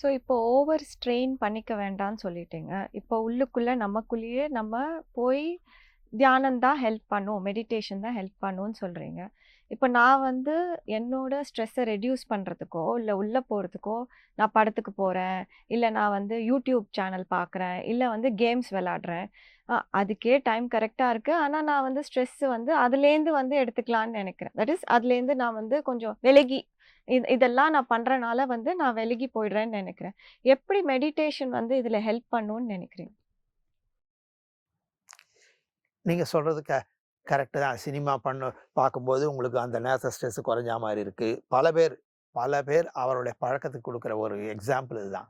So இப்போ over strain பண்ணிக்க வேண்டாம்னு சொல்லிட்டீங்க. இப்போ உள்ளுக்குள்ளே நமக்குள்ளேயே நம்ம போய் தியானம் தான் ஹெல்ப் பண்ணும். மெடிடேஷன் தான் ஹெல்ப் பண்ணும்னு சொல்கிறீங்க இப்போ நான் வந்து என்னோட ஸ்ட்ரெஸ்ஸை ரெடியூஸ் பண்ணுறதுக்கோ இல்லை உள்ளே போகிறதுக்கோ நான் படத்துக்கு போகிறேன் இல்லை நான் வந்து யூடியூப் சேனல் பார்க்குறேன், இல்லை வந்து கேம்ஸ் விளாட்றேன் அதுக்கே டைம் கரெக்டாக இருக்குது ஆனால் நான் வந்து ஸ்ட்ரெஸ்ஸு வந்து அதுலேருந்து வந்து எடுத்துக்கலான்னு நினைக்கிறேன் தட் இஸ் அதுலேருந்து நான் வந்து கொஞ்சம் விலகி இது இதெல்லாம் நான் பண்ணுறனால வந்து நான் விலகி போயிடுறேன்னு நினைக்கிறேன் எப்படி மெடிடேஷன் வந்து இதில் ஹெல்ப் பண்ணுன்னு நினைக்கிறேன் நீங்கள் சொல்கிறது க கரெக்டு தான். சினிமா பண்ண பார்க்கும்போது உங்களுக்கு அந்த நேரத்துல ஸ்ட்ரெஸ் குறைஞ்சா மாதிரி இருக்குது பல பேர் பல பேர் அவருடைய பழக்கத்துக்கு கொடுக்குற ஒரு எக்ஸாம்பிள் இதுதான்.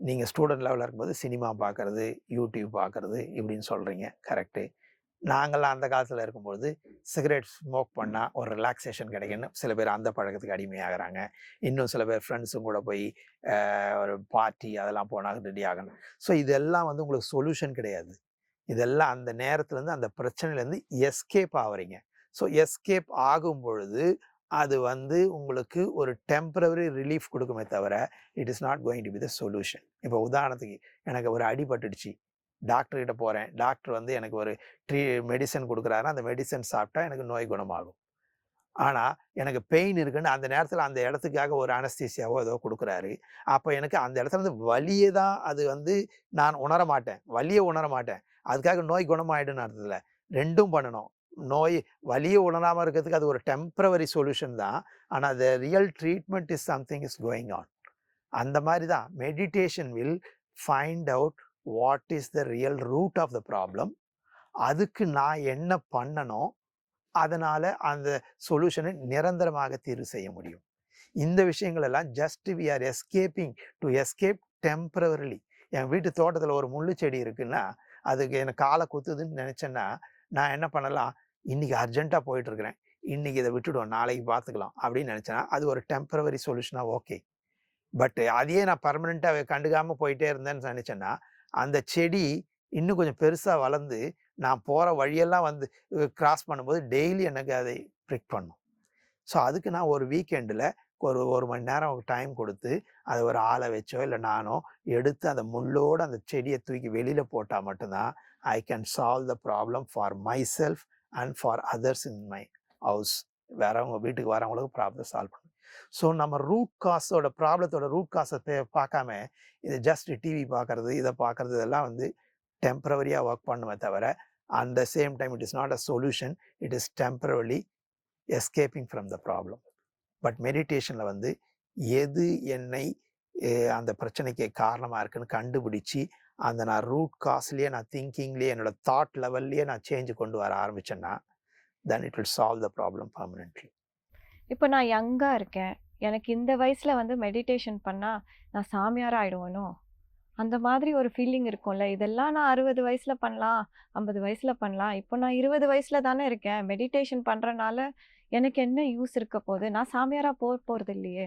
நீங்கள் ஸ்டூடெண்ட் லெவலில் இருக்கும்போது சினிமா பார்க்குறது யூடியூப் பார்க்குறது இப்படின்னு சொல்கிறீங்க கரெக்ட்டு. நாங்கலாம் அந்த காலத்துல இருக்கும்பொழுது சிகரெட் ஸ்மோக் பண்ணா ஒரு ரிலாக்சேஷன் கிடைக்கும்னு சில பேர் அந்த பழக்கத்துக்கு அடிமையாகுறாங்க. இன்னும் சில பேர் ஃப்ரெண்ட்ஸும் கூட போய் ஒரு பார்ட்டி அதெல்லாம் போனா ரெடி ஆகணும். ஸோ இதெல்லாம் வந்து உங்களுக்கு சொல்யூஷன் கிடையாது. இதெல்லாம் அந்த நேரத்துலேருந்து அந்த பிரச்சனையிலேருந்து எஸ்கேப் ஆவறீங்க. ஸோ எஸ்கேப் ஆகும் பொழுது அது வந்து உங்களுக்கு ஒரு டெம்பரரி ரிலீஃப் குடுக்குமே தவிர, it is not going to be the solution. இப்போ உதாரணத்துக்கு எனக்கு ஒரு அடி டாக்டர்கிட்ட டாக்டர் கிட்ட டாக்டர் வந்து எனக்கு ஒரு ட்ரீ மெடிசன் கொடுக்குறாருன்னா அந்த மெடிசன் சாப்பிட்டா எனக்கு நோய் குணமாகும். ஆனால் எனக்கு பெயின் இருக்குன்னு அந்த நேரத்தில் அந்த இடத்துக்காக ஒரு அனஸ்தீசியாவோ ஏதோ கொடுக்குறாரு அப்போ எனக்கு அந்த இடத்துல இருந்து வலியே தான் அது வந்து நான் உணர மாட்டேன். வலியை உணர மாட்டேன். அதுக்காக நோய் குணமாயிடுன்னு அர்த்தத்தில் ரெண்டும் பண்ணணும். நோய் வலியை உணராமல் இருக்கிறதுக்கு அது ஒரு டெம்ப்ரவரி சொல்யூஷன் தான். ஆனால் the real treatment is something is going on. அந்த மாதிரி தான் meditation will find out what is the real root of the problem. அதுக்கு நான் என்ன பண்ணணும்? அதனால் அந்த சொல்யூஷனை நிரந்தரமாக தீர்வு செய்ய முடியும். இந்த விஷயங்கள் எல்லாம் just we are escaping to escape temporarily என் வீட்டு தோட்டத்தில் ஒரு முள்ளு செடி இருக்குன்னா, அதுக்கு எனக்கு காலை குத்துதுன்னு நினச்சேன்னா நான் என்ன பண்ணலாம்? இன்னைக்கு அர்ஜெண்ட்டாக போயிட்டுருக்குறேன் இன்றைக்கி இன்னைக்கு இத விட்டுடுவோம். நாளைக்கு பார்த்துக்கலாம். அப்படின்னு நினச்சேன்னா அது ஒரு டெம்பரவரி சொல்யூஷனாக ஓகே. பட் அதையே நான் பர்மனெண்ட்டாக கண்டுக்காமல் போயிட்டே இருந்தேன்னு நினச்சேன்னா அந்த செடி இன்னும் கொஞ்சம் பெருசாக வளர்ந்து, நான் போகிற வழியெல்லாம் வந்து கிராஸ் பண்ணும்போது டெய்லி எனக்கு அதை பிரிக் பண்ணும். ஸோ அதுக்கு நான் ஒரு வீக்கெண்டில் ஒரு ஒரு மணி நேரம் டைம் கொடுத்து அதை ஒரு ஆளை வச்சோ, இல்லை நானோ எடுத்து அந்த முள்ளோடு அந்த செடியை தூக்கி வெளியில் போட்டால் மட்டும்தான் I can solve the problem for myself and for others in my house. வேறவங்க வீட்டுக்கு வரவங்களுக்கு ப்ராப்ளம் சால்வ் பண்ணணும். ஸோ நம்ம ரூட் காஸோட ப்ராப்ளத்தோட ரூட் காஸை பார்க்காம, இது ஜஸ்ட் டிவி பார்க்குறது இதை பார்க்கறது இதெல்லாம் வந்து டெம்பரவரியாக ஒர்க் பண்ணுமே தவிர, at the same time it is not a solution. It is temporary escaping from the problem. But மெடிடேஷனில் வந்து எது என்னை அந்த பிரச்சனைக்கு காரணமாக இருக்குன்னு கண்டுபிடிச்சு, அந்த நான் ரூட் காஸ்லேயே நான் திங்கிங்லேயே என்னோட தாட் லெவல்லையே நான் சேஞ்ச் கொண்டு வர ஆரம்பிச்சேன்னா, then it will solve the problem permanently இப்போ நான் யங்காக இருக்கேன். எனக்கு இந்த வயசில் வந்து மெடிடேஷன் பண்ணால் நான் சாமியாராக ஆகிடுவேனோ அந்த மாதிரி ஒரு ஃபீலிங் இருக்கும்ல. இதெல்லாம் நான் அறுபது வயசில் பண்ணலாம், ஐம்பது வயசில் பண்ணலாம். இப்போ நான் இருபது வயசில் தானே இருக்கேன். மெடிடேஷன் பண்ணுறனால எனக்கு என்ன யூஸ் இருக்க போகுது நான் சாமியாராக போ போகிறது இல்லையே!